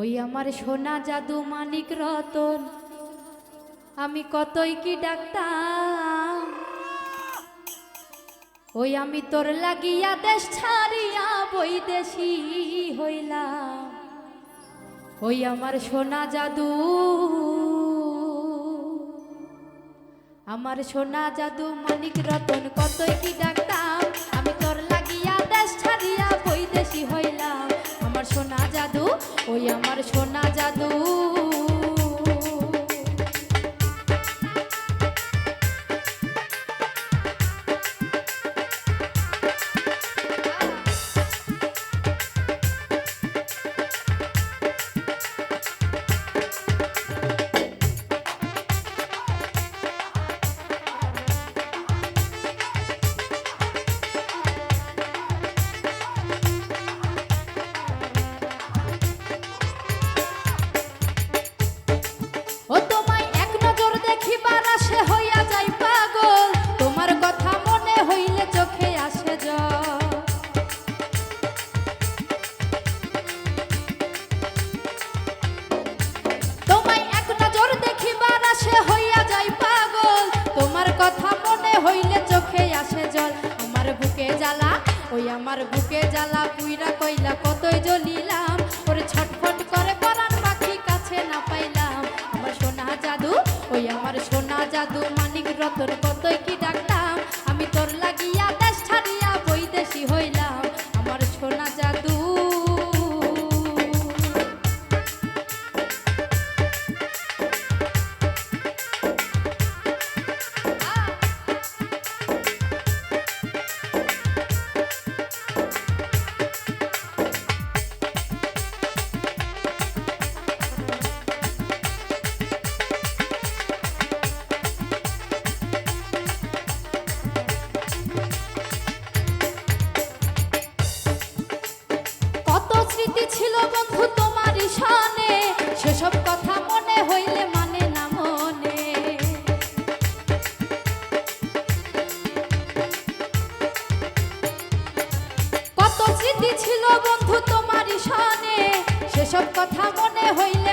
ওই আমার সোনা জাদু মানিক রতন। আমি কতই কি ডাক্তার ওই আমি তোর লাগিয়া দেশ ছাড়িয়া বৈদেশি হইলাম। ওই আমার সোনা জাদু। আমার সোনা জাদু মানিক রতন কতই কি ডাক্তার পুইরা কইলা, কতই জ্বলিলাম। ওরে ছটফট করে পরাণ পাখি কাছে না পাইলাম। আমার সোনা জাদু, ওই আমার সোনা জাদু, মানিক রতন কতই কি ডাকতাম। আমি তোর লাগিয়া দেশ ছাড়িয়া সব কথা মনে হইলে